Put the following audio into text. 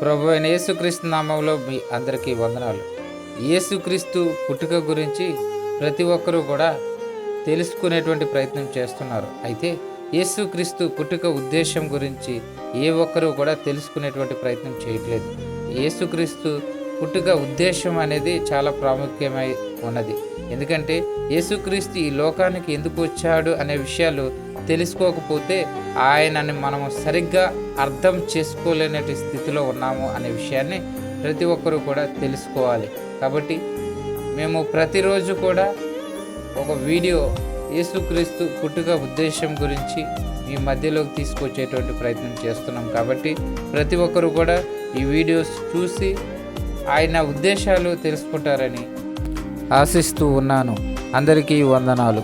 ప్రభు అయిన యేసుక్రీస్తు నామంలో మీ అందరికీ వందనాలు. యేసుక్రీస్తు పుట్టుక గురించి ప్రతి ఒక్కరూ కూడా తెలుసుకునేటువంటి ప్రయత్నం చేస్తున్నారు. అయితే యేసుక్రీస్తు పుట్టుక ఉద్దేశం గురించి ఏ ఒక్కరూ కూడా తెలుసుకునేటువంటి ప్రయత్నం చేయట్లేదు. యేసుక్రీస్తు పుట్టుక ఉద్దేశం అనేది చాలా ప్రాముఖ్యమై ఉన్నది. ఎందుకంటే యేసుక్రీస్తు ఈ లోకానికి ఎందుకు వచ్చాడు అనే విషయాలు తెలుసుకోకపోతే ఆయనని మనము సరిగ్గా అర్థం చేసుకోలేనటి స్థితిలో ఉన్నాము అనే విషయాన్ని ప్రతి ఒక్కరూ కూడా తెలుసుకోవాలి. కాబట్టి మేము ప్రతిరోజు కూడా ఒక వీడియో యేసుక్రీస్తు పుట్టుక ఉద్దేశం గురించి మీ మధ్యలోకి తీసుకొచ్చేటువంటి ప్రయత్నం చేస్తున్నాం. కాబట్టి ప్రతి ఒక్కరూ కూడా ఈ వీడియోస్ చూసి ఆయన ఉద్దేశాలు తెలుసుకుంటారని ఆశిస్తూ ఉన్నాను. అందరికీ వందనాలు.